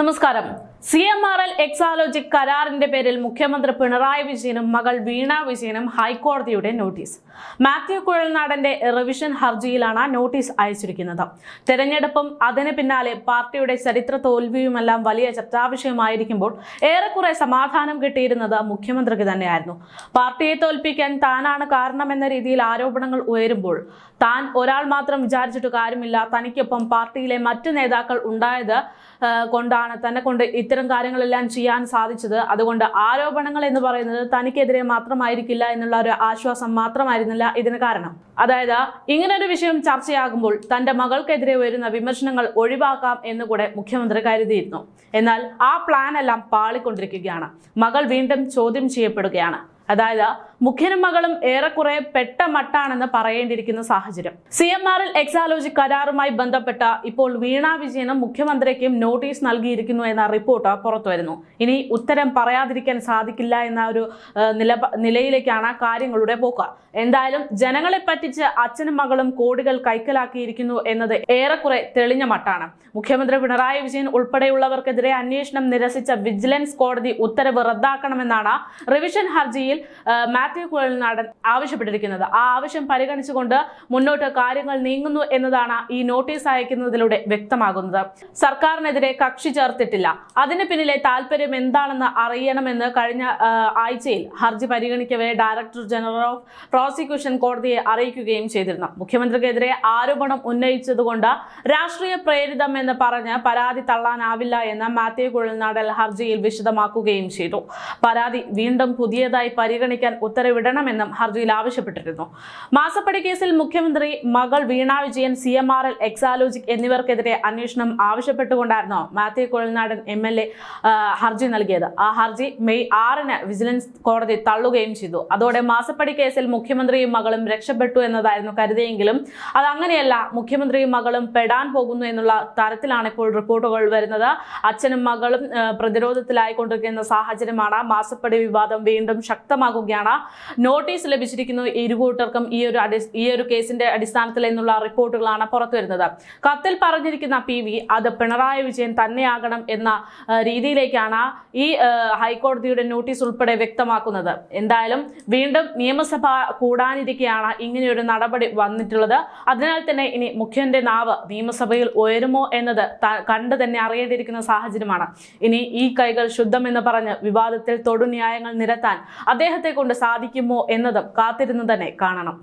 നമസ്കാരം C M R L Exalogic കരാറിന്റെ പേരിൽ മുഖ്യമന്ത്രി പിണറായി വിജയനും മകൾ വീണ വിജയനും ഹൈക്കോടതിയുടെ നോട്ടീസ്. മാത്യു കുഴൽനാടന്റെ റിവിഷൻ ഹർജിയിലാണ് നോട്ടീസ് അയച്ചിരിക്കുന്നത്. തെരഞ്ഞെടുപ്പും അതിന് പിന്നാലെ പാർട്ടിയുടെ ചരിത്ര തോൽവിയുമെല്ലാം വലിയ ചർച്ചാവിഷയമായിരിക്കുമ്പോൾ ഏറെക്കുറെ സമാധാനം കിട്ടിയിരുന്നത് മുഖ്യമന്ത്രിക്ക് തന്നെയായിരുന്നു. പാർട്ടിയെ തോൽപ്പിക്കാൻ താനാണ് കാരണമെന്ന രീതിയിൽ ആരോപണങ്ങൾ ഉയരുമ്പോൾ താൻ ഒരാൾ മാത്രം വിചാരിച്ചിട്ട് കാര്യമില്ല. തനിക്കൊപ്പം പാർട്ടിയിലെ മറ്റ് നേതാക്കൾ ഉണ്ടായത് കൊണ്ടാണ്. തന്നെ കൊണ്ട് ഇത്തരം കാര്യങ്ങളെല്ലാം ചെയ്യാൻ സാധിച്ചത്. അതുകൊണ്ട് ആരോപണങ്ങൾ എന്ന് പറയുന്നത് തനിക്കെതിരെ മാത്രമായിരിക്കില്ല എന്നുള്ള ഒരു ആശ്വാസം മാത്രമായിരുന്നില്ല ഇതിന് കാരണം. അതായത് ഇങ്ങനൊരു വിഷയം ചർച്ചയാകുമ്പോൾ തന്റെ മകൾക്കെതിരെ വരുന്ന വിമർശനങ്ങൾ ഒഴിവാക്കാം എന്ന് കൂടെ മുഖ്യമന്ത്രി കരുതിയിരുന്നു. എന്നാൽ ആ പ്ലാൻ എല്ലാം പാളിക്കൊണ്ടിരിക്കുകയാണ്. മകൾ വീണ്ടും ചോദ്യം ചെയ്യപ്പെടുകയാണ്. അതായത് മുഖ്യനും മകളും ഏറെക്കുറെ പെട്ട മട്ടാണെന്ന് പറയേണ്ടിയിരിക്കുന്ന സാഹചര്യം. C M R L Exalogic കരാറുമായി ബന്ധപ്പെട്ട ഇപ്പോൾ വീണ വിജയനും മുഖ്യമന്ത്രിക്കും നോട്ടീസ് നൽകിയിരിക്കുന്നു എന്ന റിപ്പോർട്ട് പുറത്തുവരുന്നു ഇനി ഉത്തരം പറയാതിരിക്കാൻ സാധിക്കില്ല എന്ന ഒരു നിലയിലേക്കാണ് കാര്യങ്ങളുടെ പോക്ക്. എന്തായാലും ജനങ്ങളെ പറ്റിച്ച് അച്ഛനും മകളും കോടികൾ കൈക്കലാക്കിയിരിക്കുന്നു എന്നത് ഏറെക്കുറെ തെളിഞ്ഞ മട്ടാണ്. മുഖ്യമന്ത്രി പിണറായി വിജയൻ ഉൾപ്പെടെയുള്ളവർക്കെതിരെ അന്വേഷണം നിരസിച്ച വിജിലൻസ് കോടതി ഉത്തരവ് റദ്ദാക്കണമെന്നാണ് റിവിഷൻ ഹർജിയിൽ മാത്യു കുഴൽനാടൻ ആവശ്യപ്പെട്ടിരിക്കുന്നത്. ആ ആവശ്യം പരിഗണിച്ചുകൊണ്ട് മുന്നോട്ട് കാര്യങ്ങൾ നീങ്ങുന്നു എന്നതാണ് ഈ നോട്ടീസ് അയക്കുന്നതിലൂടെ വ്യക്തമാകുന്നത്. സർക്കാരിനെതിരെ കക്ഷി ചേർത്തിട്ടില്ല. അതിന് പിന്നിലെ താല്പര്യം എന്താണെന്ന് അറിയണമെന്ന് കഴിഞ്ഞ ആഴ്ചയിൽ ഹർജി പരിഗണിക്കവേ ഡയറക്ടർ ജനറൽ ഓഫ് പ്രോസിക്യൂഷൻ കോടതിയെ അറിയിക്കുകയും ചെയ്തിരുന്നു. മുഖ്യമന്ത്രിക്കെതിരെ ആരോപണം ഉന്നയിച്ചതുകൊണ്ട് രാഷ്ട്രീയ പ്രേരിതം എന്ന് പറഞ്ഞ് പരാതി തള്ളാനാവില്ല എന്ന് മാത്യു കുഴൽനാടൽ ഹർജിയിൽ വിശദമാക്കുകയും ചെയ്തു. പരാതി വീണ്ടും പുതിയതായി പരിഗണിക്കാൻ ഉത്തരവിടണമെന്നും ഹർജിയിൽ ആവശ്യപ്പെട്ടിരുന്നു. മാസപ്പടി കേസിൽ മുഖ്യമന്ത്രി മകൾ Veena Vijayan C M R L Exalogic എന്നിവർക്കെതിരെ അന്വേഷണം ആവശ്യപ്പെട്ടുകൊണ്ടായിരുന്നു Mathew Kuzhalnadan M L A ഹർജി നൽകിയത്. ആ ഹർജി മെയ് ആറിന് വിജിലൻസ് കോടതി തള്ളുകയും ചെയ്തു. അതോടെ മാസപ്പടി കേസിൽ മുഖ്യമന്ത്രിയും മകളും രക്ഷപ്പെട്ടു എന്നതായിരുന്നു കരുതിയെങ്കിലും അത് അങ്ങനെയല്ല. മുഖ്യമന്ത്രിയും മകളും പെടാൻ പോകുന്നു എന്നുള്ള തരത്തിലാണ് ഇപ്പോൾ റിപ്പോർട്ടുകൾ വരുന്നത്. അച്ഛനും മകളും പ്രതിരോധത്തിലായിക്കൊണ്ടിരിക്കുന്ന സാഹചര്യമാണ്. മാസപ്പടി വിവാദം വീണ്ടും ശക്തമാകുകയാണ്. നോട്ടീസ് ലഭിച്ചിരിക്കുന്നു ഇരുകൂട്ടർക്കും ഈ ഒരു ഈ ഒരു കേസിന്റെ അടിസ്ഥാനത്തിൽ എന്നുള്ള റിപ്പോർട്ടുകളാണ് പുറത്തു വരുന്നത്. കത്തിൽ പറഞ്ഞിരിക്കുന്ന പി വി അത് പിണറായി വിജയൻ തന്നെയാകണം എന്ന രീതിയിലേക്കാണ് ഈ ഹൈക്കോടതിയുടെ നോട്ടീസ് ഉൾപ്പെടെ വ്യക്തമാക്കുന്നത്. എന്തായാലും വീണ്ടും നിയമസഭ കൂടാനിരിക്കെയാണ് ഇങ്ങനെയൊരു നടപടി വന്നിട്ടുള്ളത്. അതിനാൽ തന്നെ ഇനി മുഖ്യന്റെ നാവ് നിയമസഭയിൽ ഉയരുമോ എന്നത് കണ്ടു തന്നെ അറിയേണ്ടിയിരിക്കുന്ന സാഹചര്യമാണ്. ഇനി ഈ കൈകൾ ശുദ്ധമെന്ന് പറഞ്ഞ് വിവാദത്തിൽ തൊടുന്യായങ്ങൾ നിരത്താൻ അദ്ദേഹത്തെ കൊണ്ട് സാധിക്കുമോ എന്നതും കാത്തിരുന്ന് തന്നെ കാണണം